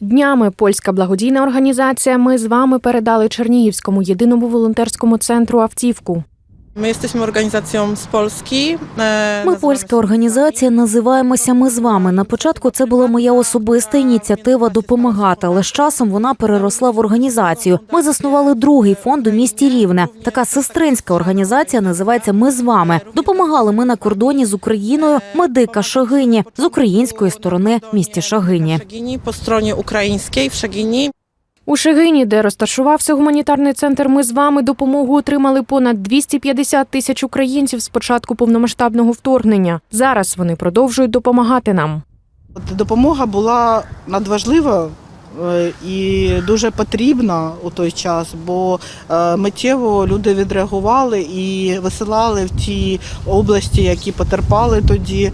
Днями польська благодійна організація Ми з вами передали Чернігівському єдиному волонтерському центру автівку. My jesteśmy organizacją z Polski. e, Ми польська організація, називаємося Ми з вами. На початку це була моя особиста ініціатива допомагати, але з часом вона переросла в організацію. Ми заснували другий фонд у місті Рівне. Така сестринська організація називається Ми з вами. Допомагали ми на кордоні з Україною медика Шагині з української сторони в місті Шагині. Szegini, po stronie ukraińskiej w Szegini. У Шегині, де розташувався гуманітарний центр, ми з вами допомогу отримали понад 250 тисяч українців з початку повномасштабного вторгнення. Зараз вони продовжують допомагати нам. Допомога була надважлива е, і дуже потрібна у той час, бо е, миттєво люди відреагували і висилали в ті області, які потерпали тоді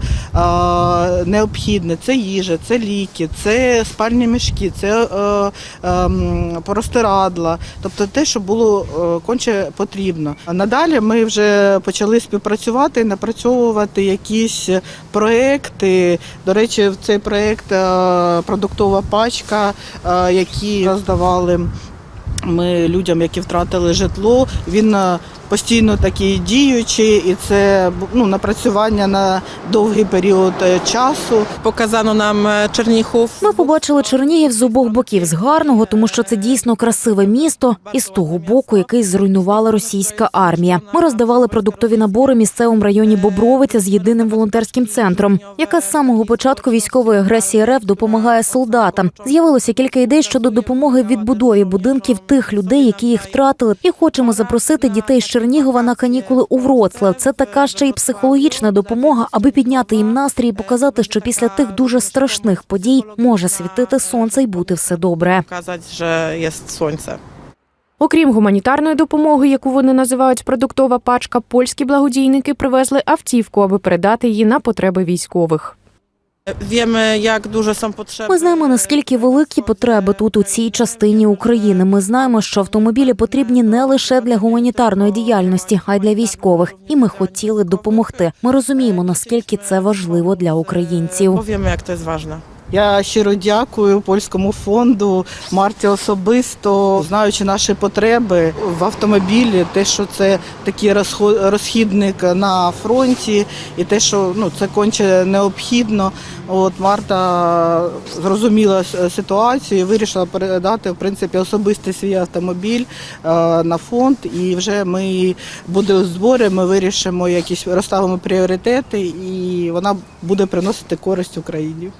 необхідне. Це їжа, це ліки, це спальні мішки, це е, ем, простирадла, тобто те, що було е, конче потрібно. Надалі ми вже почали співпрацювати напрацьовувати якісь проекти. До речі, в цей проект е, продуктова пачка, е, які роздавали ми людям, які втратили житло. Він е, постійно такий діючий, і це ну, напрацювання на довгий період е, часу. Pokazano nam e, Czernichów. Ми побачили Чернігів з обох боків з гарного, тому що це дійсно красиве місто, і з того боку, який зруйнувала російська армія. Ми роздавали продуктові набори місцевому районі Бобровиця з єдиним волонтерським центром, яка з самого початку військової агресії РФ допомагає солдатам. З'явилося кілька ідей щодо допомоги в відбудові будинків тих людей, які їх втратили, і хочемо запросити дітей з Чернігова на канікули у Вроцлав. Це така ще й психологічна допомога, аби підняти їм настрій і показати, що після тих дуже страшних подій може світити сонце і бути все добре. Pokazać, że jest słońce. Окрім гуманітарної допомоги, яку вони називають продуктова пачка, польські благодійники привезли автівку, аби передати її на потреби військових. Wiemy, як дуже сам потреби Ми знаємо наскільки великі потреби тут у цій частині України. Ми знаємо, що автомобілі потрібні не лише для гуманітарної діяльності, а й для військових. І ми хотіли допомогти. Ми розуміємо, наскільки це важливо для українців. Bo як це ważne. Я щиро дякую польському фонду, Марті особисто, знаючи наші потреби в автомобілі, те, що це такий розхідник на фронті, і те, що ну це конче необхідно. От Марта зрозуміла ситуацію і вирішила передати в принципі особистий свій автомобіль е, на фонд. І вже ми буде збори. Ми вирішимо якісь розставимо пріоритети, і вона буде приносити користь Україні.